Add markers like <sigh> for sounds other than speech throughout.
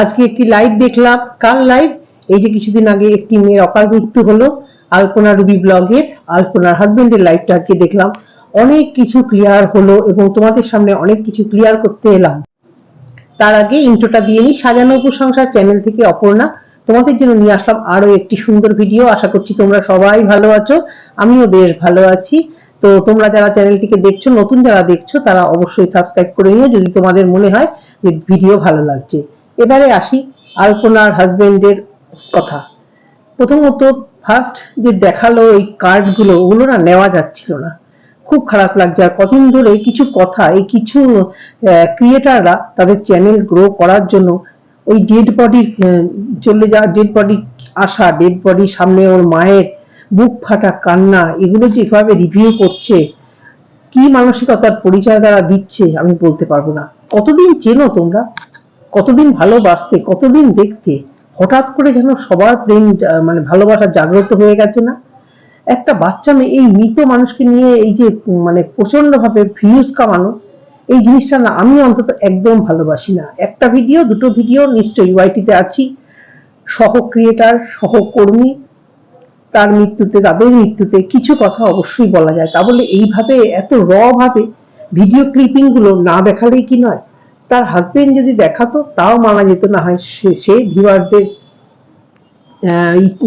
আজকে একটি লাইভ দেখলাম। কার লাইভ এই যে কিছুদিন আগে একটি মেয়ের অকাল মৃত্যু হলো, আলপনা রুবি ব্লগের, আলপনার হাজবেন্ডের লাইভটা আজকে দেখলাম। অনেক কিছু ক্লিয়ার হলো এবং তোমাদের সামনে অনেক কিছু ক্লিয়ার করতে এলাম। তার আগে ইন্ট্রোটা দিয়ে নিই। সাজানো উপসংসার চ্যানেল থেকে অপর্ণা, তোমাদের জন্য নিয়ে আসলাম আরও একটি সুন্দর ভিডিও আশা করছি তোমরা সবাই ভালো আছো, আমিও বেশ ভালো আছি। তো তোমরা যারা চ্যানেলটিকে দেখছ, নতুন যারা দেখছ, তারা অবশ্যই সাবস্ক্রাইব করে নিও। যদি তোমাদের মনে হয় যে ভিডিও ভালো লাগছে। এবারে আসি আলপনার হাজবেন্ডের কথা। প্রথমত ফার্স্ট যে দেখাল এই কার্ডগুলো ওগুলো না নেওয়া যাচ্ছিল না। খুব খারাপ লাগছে। আর কদিন ধরে কিছু কথা, এই কিছু ক্রিয়েটাররা তাদের চ্যানেল গ্রো করার জন্য ওই ডেড বডি চলে যাওয়া ডেড বডি আসা ডেড বডি সামনে ওর মায়ের বুক ফাটা কান্না, এগুলো যে এভাবে রিভিউ করছে, কি মানসিকতার পরিচয় তারা দিচ্ছে আমি বলতে পারব না। কতদিন চেনো তোমরা? কতদিন ভালোবাসতে, কতদিন দেখতে, হঠাৎ করে যেন সবার প্রেম মানে ভালোবাসা জাগ্রত হয়ে গেছে না? একটা বাচ্চা মেয়ে, এই মৃত মানুষকে নিয়ে এই যে মানে প্রচণ্ড ভাবে ভিউজ কামানো, এই জিনিসটা না আমি অন্তত একদম ভালোবাসি না। একটা ভিডিও, দুটো ভিডিও, নিশ্চয়ই ওয়াইটিতে আছি। সহ ক্রিয়েটার সহকর্মী, তার মৃত্যুতে, তাদের মৃত্যুতে কিছু কথা অবশ্যই বলা যায়। তা বলে এইভাবে, এত র ভাবে ভিডিও ক্লিপিংগুলো না দেখালেই কি নয়? তার হাজবেন্ড যদি দেখাতো, তাও মানা যেত না। হয় সে ভিউয়ারদের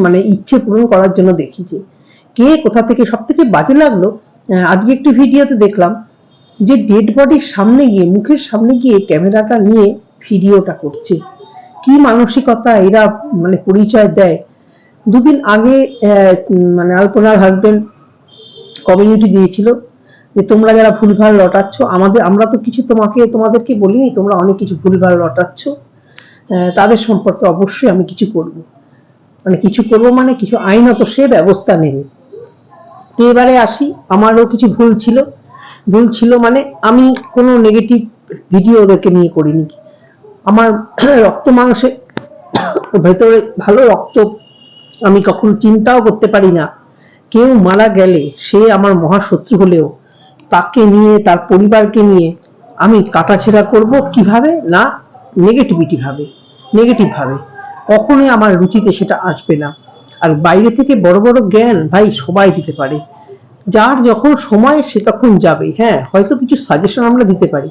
মানে ইচ্ছে পূরণ করার জন্য দেখিয়েছে কে কোথা থেকে সব থেকে বাজে লাগল আজকে একটি ভিডিওতে দেখলাম যে ডেড বডির সামনে গিয়ে, মুখের সামনে গিয়ে ক্যামেরাটা নিয়ে ভিডিওটা করছে। কি মানসিকতা এরা মানে পরিচয় দেয়? দুদিন আগে মানে আলপনার হাজবেন্ড কমিউনিটি দিয়েছিল। যে তোমরা যারা ভুলভাল রটাচ্ছ আমাদের আমরা তো কিছু তোমাকে তোমাদেরকে বলিনি, তোমরা অনেক কিছু ভুলভাল রটাচ্ছ তাদের সম্পর্কে অবশ্যই আমি কিছু করব। মানে কিছু করব মানে কিছু আইনত সে ব্যবস্থা নেবে। তো এবারে আসি, আমারও কিছু ভুল ছিল। ভুল ছিল মানে আমি কোনো নেগেটিভ ভিডিও ওদেরকে নিয়ে করিনি। আমার <clears throat> রক্ত মাংসে ভেতরে ভালো রক্ত আমি কখনো চিন্তাও করতে পারি না। কেউ মারা গেলে সে আমার মহাশত্রু হলেও তাকে নিয়ে, তার পরিবারকে নিয়ে আমি কাটাছেড়া করব কীভাবে? না নেগেটিভিটি ভাবে নেগেটিভ ভাবে। কখনোই আমার রুচিতে সেটা আসবে না। আর বাইরে থেকে বড় বড় জ্ঞান ভাই সবাই দিতে পারে। যার যখন সময়, সে তখন যাবে। হ্যাঁ হয়তো কিছু সাজেশন আমরা দিতে পারি।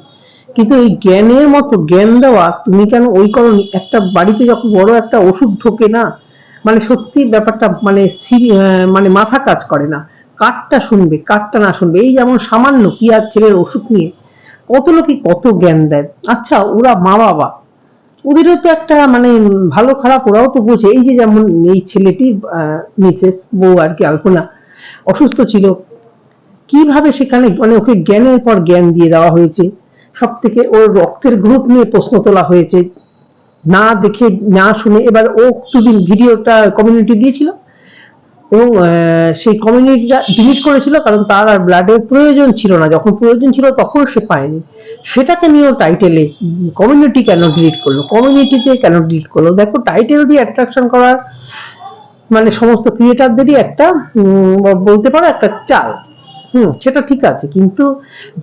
কিন্তু এই জ্ঞানের মতো জ্ঞান দেওয়া, তুমি কেন ওই করনি একটা বাড়িতে যখন বড় একটা ওষুধ ঢোকে না মানে সত্যি ব্যাপারটা মানে মানে মাথা কাজ করে না। কাঠটা শুনবে, কাঠটা না শুনবে। এই যেমন সামান্য পিয়ার ছেলের ওষুধ নিয়ে কত লোকে কত জ্ঞান দেয়। আচ্ছা ওরা মা বাবা, ওদেরও তো একটা মানে ভালো খারাপ ওরাও তো বোঝে। এই যে যেমন এই ছেলেটি মিসেস, বউ আর কি, আলপনা, অসুস্থ ছিল। কীভাবে সেখানে মানে ওকে জ্ঞানের পর জ্ঞান দিয়ে দেওয়া হয়েছে? সব থেকে ওর রক্তের গ্রুপ নিয়ে প্রশ্ন তোলা হয়েছে। না দেখে, না শুনে, এবার ও দুদিন ভিডিওটা কমিউনিটি দিয়েছিল। এবং সেই কমিউনিটিটা ডিলিট করেছিল কারণ তার আর ব্লাডের প্রয়োজন ছিল না। যখন প্রয়োজন ছিল তখন সে পায়নি। সেটাকে নিয়েও টাইটেলে কমিউনিটি কেন ডিলিট করল? কমিউনিটিতে কেন ডিলিট করল? দেখো টাইটেল দিয়ে অ্যাট্রাকশন করার মানে সমস্ত ক্রিয়েটারদেরই একটা বলতে পারো একটা চাল। হুম, সেটা ঠিক আছে। কিন্তু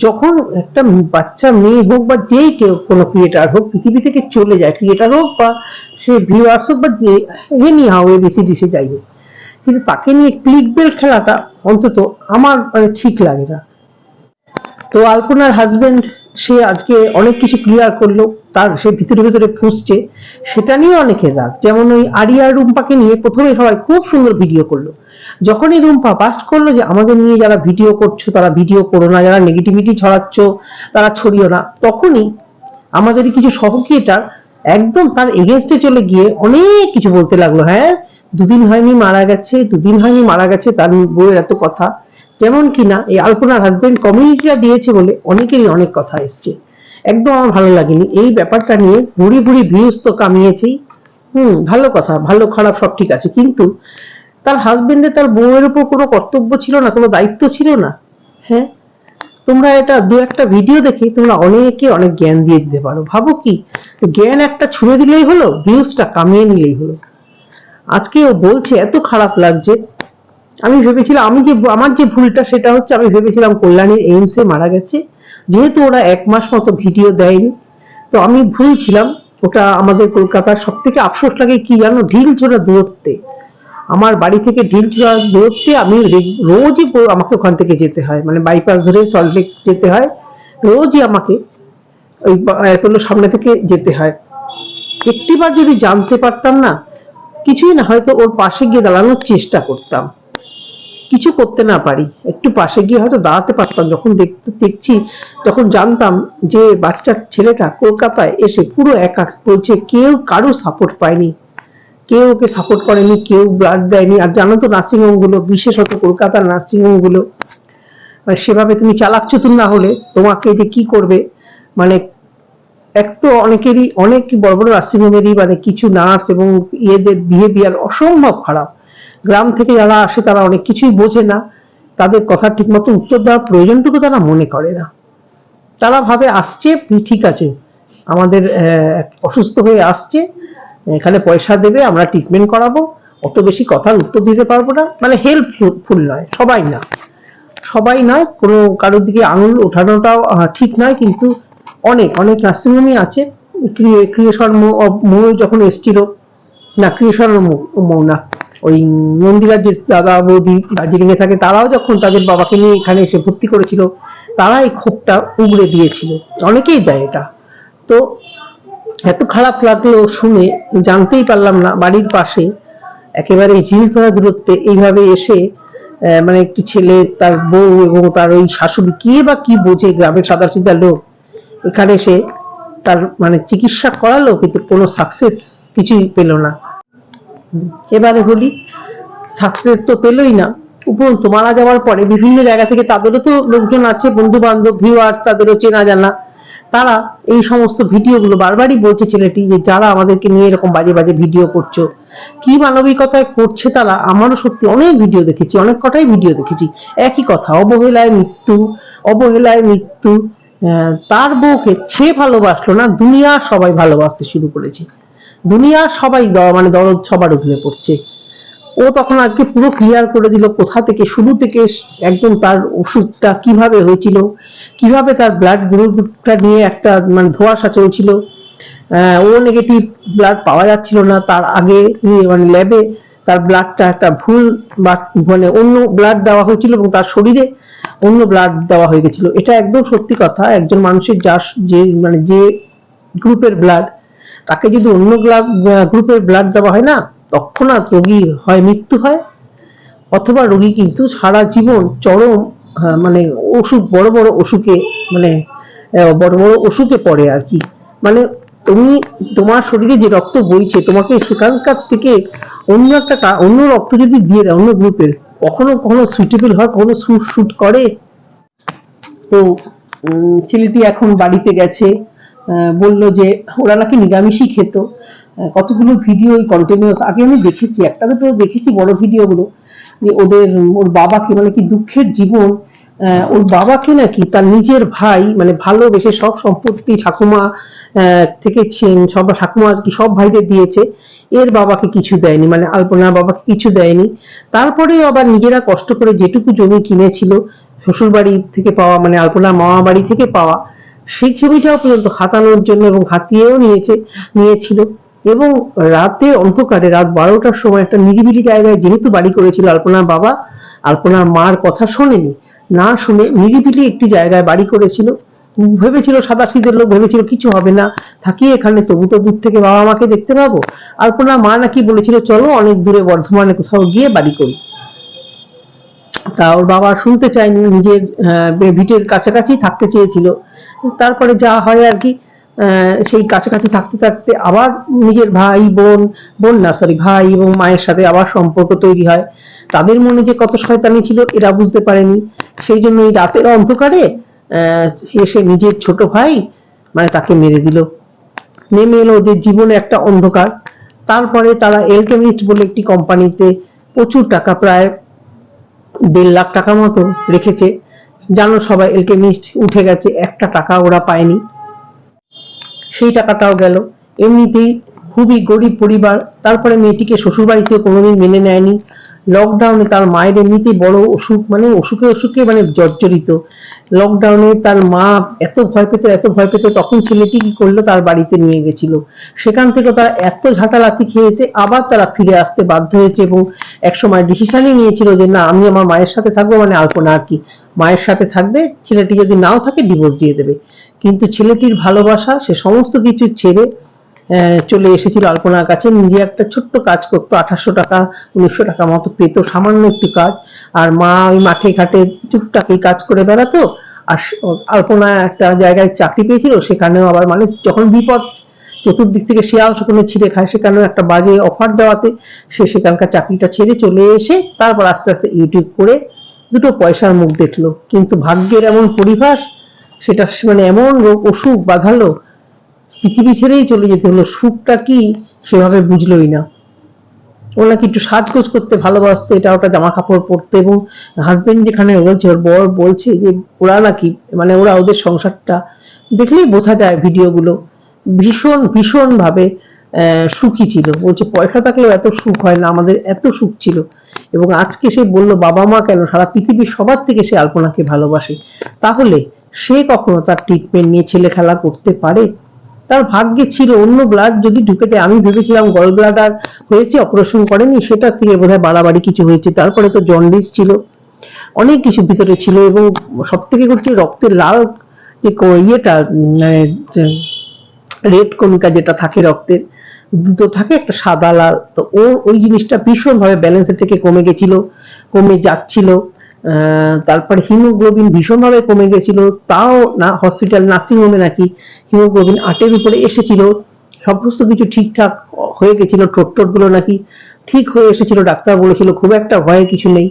যখন একটা বাচ্চা মেয়ে হোক বা যেই কেউ কোনো ক্রিয়েটার হোক, পৃথিবী থেকে চলে যায়। ক্রিয়েটার হোক বা সে ভিউয়ার্স হোক বা যে এনি হাউ এবিসিডি সে যাই হোক। কিন্তু তাকে নিয়ে ক্লিক বেল খেলাটা অন্তত আমার মানে ঠিক লাগে না। তো আলপনার হাজবেন্ড সে আজকে অনেক কিছু ক্লিয়ার করল, তার, সে ভিতরে ভিতরে ফুসছে। সেটা নিয়ে অনেকের রাগ। যেমন ওই আরিয়া রুম্পাকে নিয়ে প্রথমে সবাই খুব সুন্দর ভিডিও করল। যখনই রুম্পা পাস্ট করল যে, আমাদের নিয়ে যারা ভিডিও করছ, তারা ভিডিও করো না, যারা নেগেটিভিটি ছড়াচ্ছ, তারা ছড়িও না। তখনই আমাদের কিছু সহক্রিয়েটার একদম তার এগেনস্টে চলে গিয়ে অনেক কিছু বলতে লাগল। হ্যাঁ দুদিন হয়নি মারা গেছে, দুদিন হয়নি মারা গেছে তার বউয়ের এত কথা। যেমন কিনা এই আলপনার হাজবেন্ড কমিউনিটিটা দিয়েছে বলে অনেকেরই অনেক কথা এসছে। একদম আমার ভালো লাগেনি। এই ব্যাপারটা নিয়ে ভুড়ি ভুড়ি ভিউজ তো কামিয়েছেই হুম, ভালো কথা, ভালো খারাপ সব ঠিক আছে। কিন্তু তার হাজবেন্ডের তার বউয়ের উপর কোনো কর্তব্য ছিল না, কোনো দায়িত্ব ছিল না। হ্যাঁ? তোমরা এটা দু একটা ভিডিও দেখে তোমরা অনেকে অনেক জ্ঞান দিয়ে দিতে পারো। ভাবো কি? জ্ঞান একটা ছুঁড়ে দিলেই হলো ভিউজটা কামিয়ে নিলেই হলো। আজকে ও বলছে, এত খারাপ লাগছে। আমি ভেবেছিলাম, আমি যে আমার যে ভুলটা সেটা হচ্ছে, আমি ভেবেছিলাম কল্যাণীর এইমসে মারা গেছে। যেহেতু ওরা এক মাস মতো ভিডিও দেয়নি, তো আমি ভুল ছিলাম ওটা আমাদের কলকাতার সব থেকে আফসোস লাগে কি জানো? ঢিল ছোড়া দূরত্বে। আমার বাড়ি থেকে ঢিল ছোড়া দূরত্বে আমি রোজই আমাকে ওখান থেকে যেতে হয়। মানে বাইপাস ধরে সল্টলেক যেতে হয়। রোজই আমাকে ওই সামনে থেকে যেতে হয়। একটিবার যদি জানতে পারতাম না কিছুই না, হয়তো ওর পাশে গিয়ে দাঁড়ানোর চেষ্টা করতাম। কিছু করতে না পারি। একটু পাশে গিয়ে হয়তো দাঁড়াতে পারতাম। যখন দেখছি, তখন জানতাম যে বাচ্চার ছেলেটা কলকাতায় এসে পুরো একা বলছে, কেউ কারও সাপোর্ট পায়নি। কেউ ওকে সাপোর্ট করেনি, কেউ ব্লাড দেয়নি। আর জানো তো নার্সিংহোমগুলো বিশেষত কলকাতার নার্সিংহোমগুলো মানে সেভাবে তুমি চালাক চতুর না হলে তোমাকে যে কি করবে? মানে এক তো অনেকেরই, অনেক বড় বড় নার্সিংহোমেরই মানে কিছু নার্স এবং ইয়েদের বিহেভিয়ার অসম্ভব খারাপ। গ্রাম থেকে যারা আসে তারা অনেক কিছুই বোঝে না। তাদের কথা ঠিকমতো উত্তর দেওয়ার প্রয়োজনটুকু তারা মনে করে না। তারা ভাবে, আসছে ঠিক আছে। আমাদের অসুস্থ হয়ে আসছে। এখানে পয়সা দেবে, আমরা ট্রিটমেন্ট করাবো। অত বেশি কথার উত্তর দিতে পারব না। মানে হেল্পফুল নয়, সবাই না। সবাই নয় কোনো কারোর দিকে আঙুল ওঠানোটাও ঠিক নয়, কিন্তু অনেক অনেক নার্সিংহোমই আছে। ক্রিয়ে- ক্রিয়েশন মৌ- যখন এসছিল, না ক্রিয়েশন মৌ- না, ওই মন্দিরার যে দাদা, বৌদি দার্জিলিং এ থাকে, তারাও যখন তাদের বাবাকে নিয়ে এখানে এসে ভর্তি করেছিল তারা এই ক্ষোভটা উগড়ে দিয়েছিল। অনেকেই দেয় এটা। তো এত খারাপ লাগল শুনে জানতেই পারলাম না, বাড়ির পাশে একেবারে ঝিল ধরা দূরত্বে এইভাবে এসে মানে একটি ছেলে, তার বউ এবং তার ওই শাশুড়ি কে বা কি বোঝে গ্রামের সাদা সিধা লোক? এখানে এসে তার মানে চিকিৎসা করালো, কিন্তু কোনো সাকসেস কিছুই পেল না। এবারে বলি সাকসেস তো পেলই না। উপরন্তু মারা যাওয়ার পরে বিভিন্ন জায়গা থেকে তাদেরও তো লোকজন আছে বন্ধু বান্ধব ভিউয়ার্স তাদেরও চেনা জানা। তারা এই সমস্ত ভিডিওগুলো বারবারই বলছে ছেলেটি যে, যারা আমাদেরকে নিয়ে এরকম বাজে বাজে ভিডিও করছ, কি মানবিকতায় করছে তারা? আমারও সত্যি অনেক ভিডিও দেখেছি, অনেক কটাই ভিডিও দেখেছি। একই কথা, অবহেলায় মৃত্যু অবহেলায় মৃত্যু তার বউকে সে ভালোবাসলো না, দুনিয়া সবাই ভালোবাসতে শুরু করেছে। দুনিয়ার সবাই মানে দরদ সবার উঠলে পড়ছে। ও তখন আজকে পুরো ক্লিয়ার করে দিল কোথা থেকে, শুরু থেকে একদম তার ওষুধটা কীভাবে হয়েছিল, কীভাবে তার ব্লাড গ্রুপটা নিয়ে একটা মানে ধোঁয়াশা চলছিল। ও নেগেটিভ ব্লাড পাওয়া যাচ্ছিল না, তার আগে মানে ল্যাবে তার ব্লাডটা একটা ভুল বা মানে অন্য ব্লাড দেওয়া হয়েছিল এবং তার শরীরে অন্য ব্লাড দেওয়া হয়ে গেছিল। এটা একদম সত্যি কথা। একজন মানুষের যা যে মানে যে গ্রুপের ব্লাড তাকে যদি অন্য গ্রুপের ব্লাড দেওয়া হয় না তৎক্ষণাৎ রোগী হয়, মৃত্যু হয়। অথবা রোগী কিন্তু সারা জীবন চরম মানে অসুখ, বড় বড় অসুখে মানে বড় বড় অসুখে পড়ে আর কি। মানে তুমি, তোমার শরীরে যে রক্ত বইছে, তোমাকে সেখানকার থেকে অন্য একটা অন্য রক্ত যদি দিয়ে দেয়, অন্য গ্রুপের কখনো কখনো সুইটেবল হয়, কখনো শুট শুট করে। তো ছেলেটি এখন বাড়িতে গেছে বলল যে ওরা নাকি নিরামিষই খেত। কতগুলো ভিডিও কন্টিনিউয়াস আগে আমি দেখেছি, একটা দুটো দেখেছি বড় ভিডিওগুলো যে ওদের, ওর বাবাকে মানে কি দুঃখের জীবন ওর বাবাকে নাকি তার নিজের ভাই মানে ভালোবেসে সব সম্পত্তি ঠাকুমা থেকে সব ঠাকুমা আর কি সব ভাইদের দিয়েছে। এর বাবাকে কিছু দেয়নি মানে আলপনার বাবাকে কিছু দেয়নি। তারপরে আবার নিজেরা কষ্ট করে যেটুকু জমি কিনেছিল শ্বশুর বাড়ি থেকে পাওয়া মানে আলপনার মামা বাড়ি থেকে পাওয়া, সেই জমিটাও পর্যন্ত হাতানোর জন্য এবং হাতিয়েও নিয়েছে, নিয়েছিল। এবং রাতে অন্ধকারে, রাত বারোটার সময় একটা নিরিবিলি জায়গায় যেহেতু বাড়ি করেছিল আলপনার বাবা, আলপনার মার কথা শোনেনি। না শুনে নিরিবিলি একটি জায়গায় বাড়ি করেছিল। ভেবেছিল সাদা সিদের লোক, ভেবেছিল কিছু হবে না। থাকি এখানে, তবু তো দূর থেকে বাবা মাকে দেখতে পাবো। আলপনার মা নাকি বলেছিল, চলো অনেক দূরে বর্ধমানে কোথাও গিয়ে বাড়ি করি। তা ওর বাবা শুনতে চায়নি, নিজের ভিটের কাছাকাছি থাকতে চেয়েছিল। তারপরে যা হয় আর কি সেই কাছাকাছি থাকতে থাকতে আবার নিজের ভাই, বোন বোন না সরি ভাই এবং মায়ের সাথে আবার সম্পর্ক তৈরি হয়। তাদের মনে যে কত শয়তানি ছিল, এরা বুঝতে পারেনি। সেই জন্য এই রাতের অন্ধকারে এসে নিজের ছোট ভাই মানে তাকে মেরে দিল। নেমে এলো ওদের জীবনে একটা অন্ধকার। তারপরে তারা এলকেমিস্ট বলে একটি কোম্পানিতে প্রচুর টাকা, প্রায় দেড় লাখ টাকা মতো রেখেছে। জানো সবাই এলকেমিস্ট উঠে গেছে, একটা টাকা ওরা পায়নি। সেই টাকাটাও গেল। এমনিতেই খুবই গরিব পরিবার, তারপরে মেয়েটিকে শ্বশুর বাড়িতে কোনোদিন মেনে নেয়নি। লকডাউনে তার মায়ের এমনিতেই বড় অসুখ মানে অসুখে অসুখে মানে জর্জরিত। লকডাউনে তার মা এত ভয় পেত, এত ভয় পেত, তখন ছেলেটি কি করল? তার বাড়িতে নিয়ে গেছিল। সেখান থেকে তারা এত ঝাঁটালাতি খেয়েছে, আবার তারা ফিরে আসতে বাধ্য হয়েছে এবং একসময় ডিসিশনই নিয়েছিল যে, না, আমি আমার মায়ের সাথে থাকব মানে আলপনা আর কি। মায়ের সাথে থাকবে, ছেলেটি যদি নাও থাকে ডিভোর্স দিয়ে দেবে। কিন্তু ছেলেটির ভালোবাসা, সে সমস্ত কিছু ছেড়ে চলে এসেছিল আলপনার কাছে। নিজে একটা ছোট্ট কাজ করতো, আঠাশশো টাকা, উনিশশো টাকা মতো পেতো, সামান্য একটু কাজ। আর মা ওই মাঠে ঘাটে টুকটাক কাজ করে বেড়াতো, আর আলপনা একটা জায়গায় চাকরি পেয়েছিল, সেখানেও আবার মানে যখন বিপদ চতুর্দিক থেকে শিয়াল সেখানে ছিঁড়ে খায়, সেখানেও একটা বাজে অফার দেওয়াতে সে সেখানকার চাকরিটা ছেড়ে চলে এসে তারপর আস্তে আস্তে ইউটিউব করে দুটো পয়সার মুখ দেখল। কিন্তু ভাগ্যের এমন পরিভাষ সেটা মানে এমন রোগ অসুখ বাঁধালো, পৃথিবী ছেড়েই চলে যেতে হলো, সুখটা কি সেভাবে বুঝলোই না। ও নাকি একটু সাজগোজ করতে ভালোবাসতো এটা ওটা জামা কাপড় পরতো এবং হাজবেন্ড যেখানে বলছে ওর বর বলছে যে ওরা নাকি মানে ওরা ওদের সংসারটা দেখলেই বোঝা যায় ভিডিওগুলো ভীষণ ভীষণ ভাবে আহ, সুখী ছিল। বলছে পয়সা থাকলেও এত সুখ হয় না আমাদের এত সুখ ছিল। এবং আজকে সে বলল বাবা মা কেন সারা পৃথিবীর সবার থেকে সে আলপনাকে ভালোবাসে। তাহলে সে কখনো তার ট্রিটমেন্ট নিয়ে ছেলে খেলা করতে পারে? তার ভাগ্যে ছিল অন্য ব্লাড যদি ঢুকে যায় আমি ভেবেছিলাম গল ব্লাডার হয়েছে অপারেশন করেনি, সেটা থেকে বোধহয় বাড়াবাড়ি কিছু হয়েছে, তারপরে তো জন্ডিস ছিল। অনেক কিছু ভিতরে ছিল এবং সব থেকে করছে রক্তের লাল যে ইয়েটা রেড কণিকা যেটা থাকে রক্তের, দুটো থাকে, একটা সাদা লাল। তো ও ওই জিনিসটা ভীষণভাবে ব্যালেন্সের থেকে কমে গেছিল, কমে যাচ্ছিল। তারপরে হিমোগ্লোবিন ভীষণ ভাবে কমে গেছিল, তাও না হসপিটাল নার্সিং হোমে নাকি হিমোগ্লোবিন আটের উপরে এসেছিল। সমস্ত কিছু ঠিকঠাক হয়ে গেছিলগুলো নাকি ঠিক হয়ে এসেছিল, ডাক্তার বলেছিল, খুব একটা ভয়ের কিছু নেই।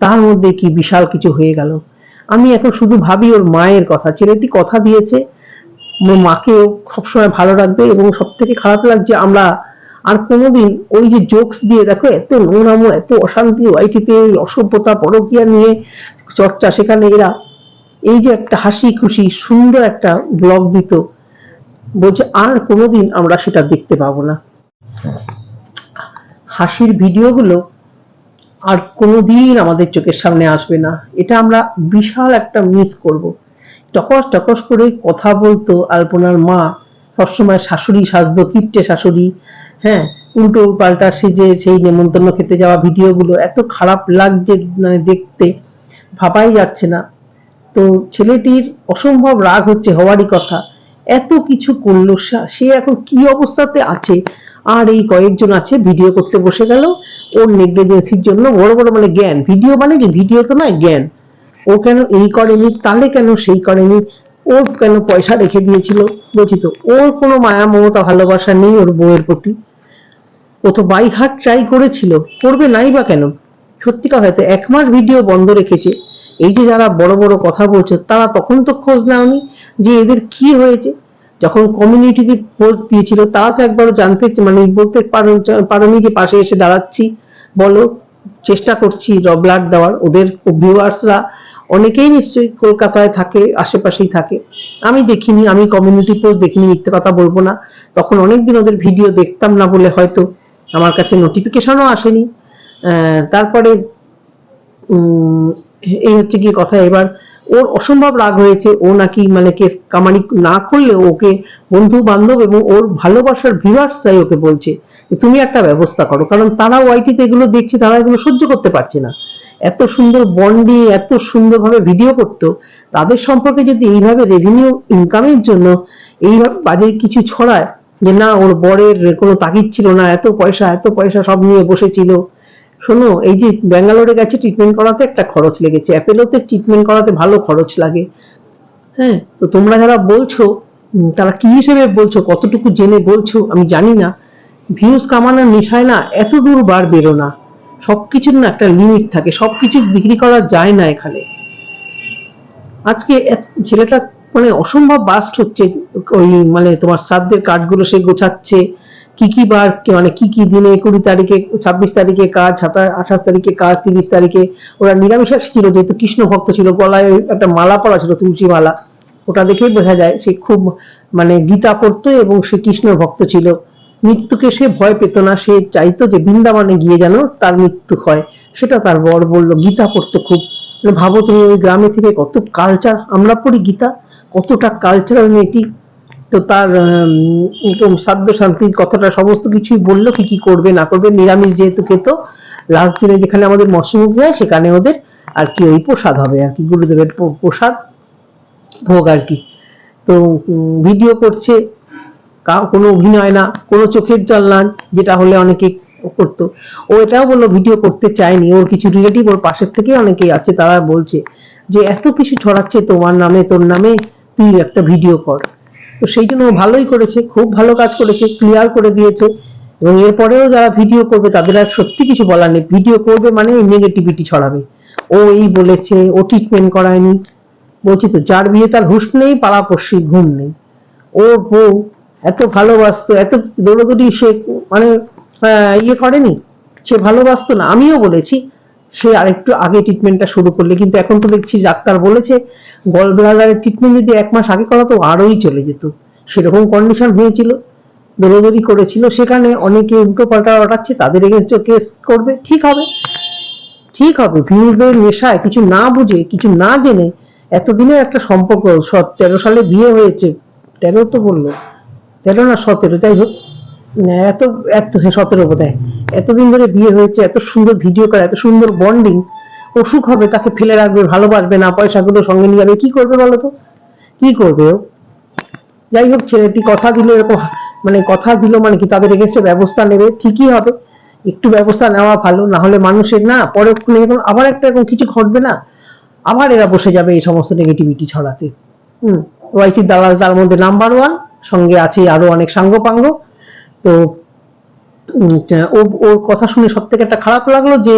তার মধ্যে কি বিশাল কিছু হয়ে গেল। আমি এখন শুধু ভাবি ওর মায়ের কথা। ছেলেটি কথা দিয়েছে আমার মাকে সবসময় ভালো রাখবে এবং সব থেকে খারাপ লাগছে, আমরা আর কোনোদিন ওই যে জোকস দিয়ে দেখো এত নোংরামো, এত অশান্তি, ওয়াইটিতে অসভ্যতা, পরকিয়া নিয়ে চর্চা, সেখানে এরা এই যে একটা হাসি খুশি সুন্দর একটা ব্লগ দিত। বলছে, আর কোনোদিন আমরা সেটা দেখতে পাবো না। হাসির ভিডিওগুলো আর কোনোদিন আমাদের চোখের সামনে আসবে না। এটা আমরা বিশাল একটা মিস করব। টকস টকস করে কথা বলতো আলপনার মা, সবসময় শাশুড়ি সাজতো কিপটে শাশুড়ি। হ্যাঁ উল্টো পাল্টা সেজে সেই নেমন্তন্ন খেতে যাওয়া ভিডিওগুলো এত খারাপ লাগছে মানে দেখতে, ভাবাই যাচ্ছে না। তো ছেলেটির অসম্ভব রাগ হচ্ছে হওয়ারই কথা। এত কিছু করল সে এখন কি অবস্থাতে আছে? আর এই কয়েকজন আছে, ভিডিও করতে বসে গেল। ওর নেগলিজেন্সির জন্য বড় বড় মানে জ্ঞান। ভিডিও মানে কি? ভিডিও তো নয়, জ্ঞান। ও কেন এই করেনি? তাহলে কেন সেই করেনি? ওর কেন পয়সা রেখে দিয়েছিল? বলছি তো? ওর কোনো মায়া মমতা ভালোবাসা নেই ওর বউয়ের প্রতি। ও তো বাই হার্ট ট্রাই করেছিল, করবে নাই বা কেন? সত্যি কথা তো এক মাস ভিডিও বন্ধ রেখেছে। এই যে যারা বড় বড় কথা বলছে, তারা তখন তো খোঁজ নেওনি যে এদের কি হয়েছে। যখন কমিউনিটিতে পোস্ট দিয়েছিল, তারা তো একবারও জানতে মানে বলতে পারো- পারোনি যে পাশে এসে দাঁড়াচ্ছি। বলো, চেষ্টা করছি ব্লাড দেওয়ার। ওদের ভিউয়ার্সরা অনেকেই নিশ্চয়ই কলকাতায় থাকে, আশেপাশেই থাকে। আমি দেখিনি, আমি কমিউনিটি পোস্ট দেখিনি, মিথ্যে কথা বলব না। তখন অনেকদিন ওদের ভিডিও দেখতাম না বলে হয়তো আমার কাছে নোটিফিকেশনও আসেনি। তারপরে এই হচ্ছে কি কথা। এবার ওর অসম্ভব রাগ হয়েছে। ও নাকি মানে কেস কামারি না করলে ওকে বন্ধু বান্ধব এবং ওর ভালোবাসার ভিউয়ার্সরাই ওকে বলছে তুমি একটা ব্যবস্থা করো। কারণ তারা ওয়াইটিতে এগুলো দেখছে, তারা এগুলো সহ্য করতে পারছে না। এত সুন্দর বন্ডি এত সুন্দরভাবে ভিডিও করতো। তাদের সম্পর্কে যদি এইভাবে রেভিনিউ ইনকামের জন্য এইভাবে বাজে কিছু ছড়ায় যে না, ওর বরের কোনো তাগিদ ছিল না, এত পয়সা এত পয়সা সব নিয়ে বসেছিল। শোনো, এই যে ব্যাঙ্গালোরে গেছে ট্রিটমেন্ট করাতে একটা খরচ লেগেছে। অ্যাপেলোতে ট্রিটমেন্ট করাতে ভালো খরচ লাগে। হ্যাঁ তো তোমরা যারা বলছো তারা কি হিসেবে বলছো, কতটুকু জেনে বলছো, আমি জানি না। ভিউজ কামানোর নেশায় না এত দূর বার বেরো না। সবকিছুর না একটা লিমিট থাকে, সবকিছু বিক্রি করা যায় না এখানে। আজকে ছেলেটা মানে অসম্ভব বাস্ট হচ্ছে, ওই মানে তোমার শ্রাদ্ধের কার্ডগুলো সে গোছাচ্ছে, কি কি বার মানে কি কি দিনে কুড়ি তারিখে, ছাব্বিশ তারিখে কাজ আঠাশ তারিখে কাজ, তিরিশ তারিখে, ওরা নিরামিষাস ছিল, যেহেতু কৃষ্ণ ভক্ত ছিল, গলায় একটা মালা পরা ছিল, তুলসী মালা, ওটা দেখেই বোঝা যায় সে খুব মানে গীতা পড়তো এবং সে কৃষ্ণ ভক্ত ছিল। মৃত্যুকে সে ভয় পেত না, সে চাইতো যে বৃন্দাবনে গিয়ে যেন তার মৃত্যু হয়, সেটা তার বর বলল, গীতা পড়তো খুব। ভাবো তুমি ওই গ্রামে থেকে কত কালচার আমরা পড়ি গীতা। কতটা কালচারাল মেয়েটি তো তার এরকম সাধ্য শান্তির কথাটা সমস্ত কিছুই বলল কি কি করবে, না করবে, নিরামিষ যেহেতু খেত লাস্ট দিনে যেখানে আমাদের মৎস্যমুখী হয়, সেখানে ওদের আর কি ওই প্রসাদ হবে, আর কি গুরুদেবের প্রসাদ ভোগ আর কি। তো ভিডিও করছে কোনো অভিনয় না, কোনো চোখের জল না, যেটা হলে অনেকে করতো। ও এটাও বলল ভিডিও করতে চায়নি, ওর কিছু রিলেটিভ ওর পাশের থেকে অনেকেই আছে, তারা বলছে যে, এত কিছু ছড়াচ্ছে তোমার নামে, তোর নামে তুই একটা ভিডিও কর। তো সেই জন্য ও ভালোই করেছে, খুব ভালো কাজ করেছে ক্লিয়ার করে দিয়েছে। এবং এরপরেও যারা ভিডিও করবে, তাদের আর সত্যি কিছু বলার নেই। ভিডিও করবে মানে নেগেটিভিটি ছড়াবে। ও এই বলেছে, ও ট্রিটমেন্ট করায়নি। বলছি তো, যার বিয়ে তার হুশ নেই পাড়া পড়শি ঘুম নেই। ওর বউ এত ভালোবাসতো, এত দৌড়দৌড়ি সে মানে ইয়ে করেনি। সে ভালোবাসতো না। আমিও বলেছি সে আরেকটু আগে ট্রিটমেন্টটা শুরু করলে। কিন্তু এখন তো দেখছি ডাক্তার বলেছে গল ব্লাডারের ট্রিটমেন্ট যদি এক মাস আগে করাতো, আরোই চলে যেত। সেরকম কন্ডিশন হয়েছিল দৌড়দৌড়ি করেছিল। সেখানে অনেকে উল্টো পাল্টা ওঠাচ্ছে তাদের এগেনস্টে কেস করবে। ঠিক হবে। ঠিক হবে। ভিউজের নেশায় কিছু না বুঝে, কিছু না জেনে এতদিনের একটা সম্পর্ক তেরো সালে বিয়ে হয়েছে, তেরো তো বলল। তেরো না সতেরো, যাই হোক। এত এত হ্যাঁ, সতেরো বোধ এতদিন ধরে বিয়ে হয়েছে এত সুন্দর ভিডিও করে এত সুন্দর বন্ডিং অসুখ হবে তাকে ফেলে রাখবে ভালোবাসবে না পয়সাগুলো সঙ্গে নিয়ে যাবে। কি করবে বলো তো? কি করবে ও? যাই হোক ছেলেটি কথা দিল এরকম মানে কথা দিল মানে কি তাদের এগেনস্টে ব্যবস্থা নেবে ঠিকই হবে। একটু ব্যবস্থা নেওয়া ভালো না হলে মানুষের না পরক্ষণে যখন আবার একটা এরকম কিছু ঘটবে না। আবার এরা বসে যাবে এই সমস্ত নেগেটিভিটি ছড়াতে। হুম ওয়াইটির দালাল তার মধ্যে নাম্বার ওয়ান সঙ্গে আছে আরও অনেক সাঙ্গপাঙ্গ। তো ওর কথা শুনে সব থেকে একটা খারাপ লাগল যে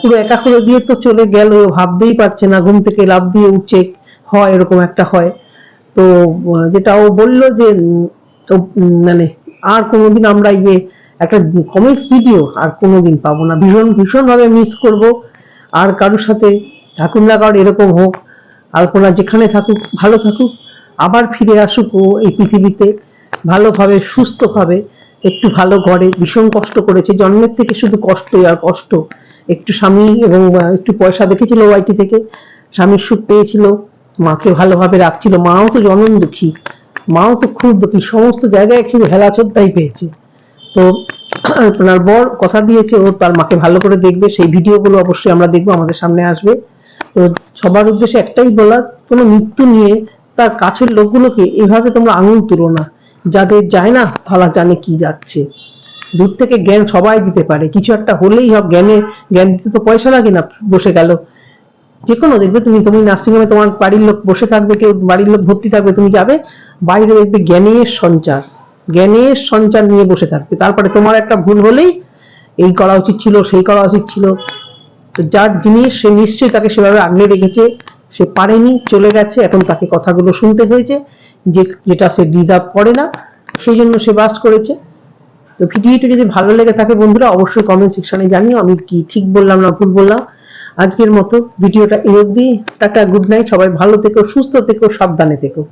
পুরো একা করে দিয়ে তো চলে গেল, ভাবতেই পারছে না, ঘুম থেকে লাভ দিয়ে উঠছে, হয় এরকম একটা হয়। তো যেটা ও বলল যে মানে আর কোনোদিন আমরা ইয়ে একটা কমিক্স ভিডিও আর কোনোদিন পাবো না। ভীষণ, ভীষণভাবে মিস করব। আর কারোর সাথে ঠাকুর না কারোর এরকম হোক, আলপনা যেখানে থাকুক, ভালো থাকুক, আবার ফিরে আসুক ও এই পৃথিবীতে, ভালোভাবে, সুস্থভাবে। একটু ভালো ঘরে ভীষণ কষ্ট করেছে। জন্মের থেকে শুধু কষ্টই আর কষ্ট। একটু স্বামী এবং একটু পয়সা দেখেছিল ওয়াইটি থেকে। স্বামীর সুখ পেয়েছিল, মাকে ভালোভাবে রাখছিল। মাও তো জনম দুঃখী। মাও তো খুব দুঃখী। সমস্ত জায়গায় একটু হেলাচোদ্দাই পেয়েছে। তো আপনার বর কথা দিয়েছে, ও তার মাকে ভালো করে দেখবে। সেই ভিডিওগুলো অবশ্যই আমরা দেখব, আমাদের সামনে আসবে। তো, সবার উদ্দেশ্যে একটাই বলা কোনো মৃত্যু নিয়ে তার কাছের লোকগুলোকে এভাবে তোমরা আঙুল তুলো না। যাদের যায় না, তারা জানে কি যাচ্ছে। দূর থেকে জ্ঞান সবাই দিতে পারে। কিছু একটা হলেই হবে জ্ঞানে, জ্ঞান দিতে তো পয়সা লাগে না, বসে গেল। যে কোনো দেখবে তুমি তুমি নার্সিংহোমে তোমার বাড়ির লোক বসে থাকবে, কেউ বাড়ির লোক ভর্তি থাকবে, তুমি যাবে, বাইরে দেখবে জ্ঞানের সঞ্চার। জ্ঞানের সঞ্চার নিয়ে বসে থাকবে। তারপরে তোমার একটা ভুল হলেই এই করা উচিত ছিল, সেই করা উচিত ছিল। তো যার জিনিস, সে নিশ্চয়ই তাকে সেভাবে আগলে রেখেছে। সে পারেনি, চলে গেছে। এখন তাকে কথাগুলো শুনতে হয়েছে। যে যেটা সে ডিজার্ভ করে না, সেই জন্য সে বাস করেছে। তো ভিডিওটি যদি ভালো লেগে থাকে বন্ধুরা, অবশ্যই কমেন্ট সেকশনে জানিও। আমি কি ঠিক বললাম না ভুল বললাম? আজকের মতো ভিডিওটা এই অবধি। টাটা গুড নাইট সবাই ভালো থেকো, সুস্থ থেকো, সাবধানে থেকো।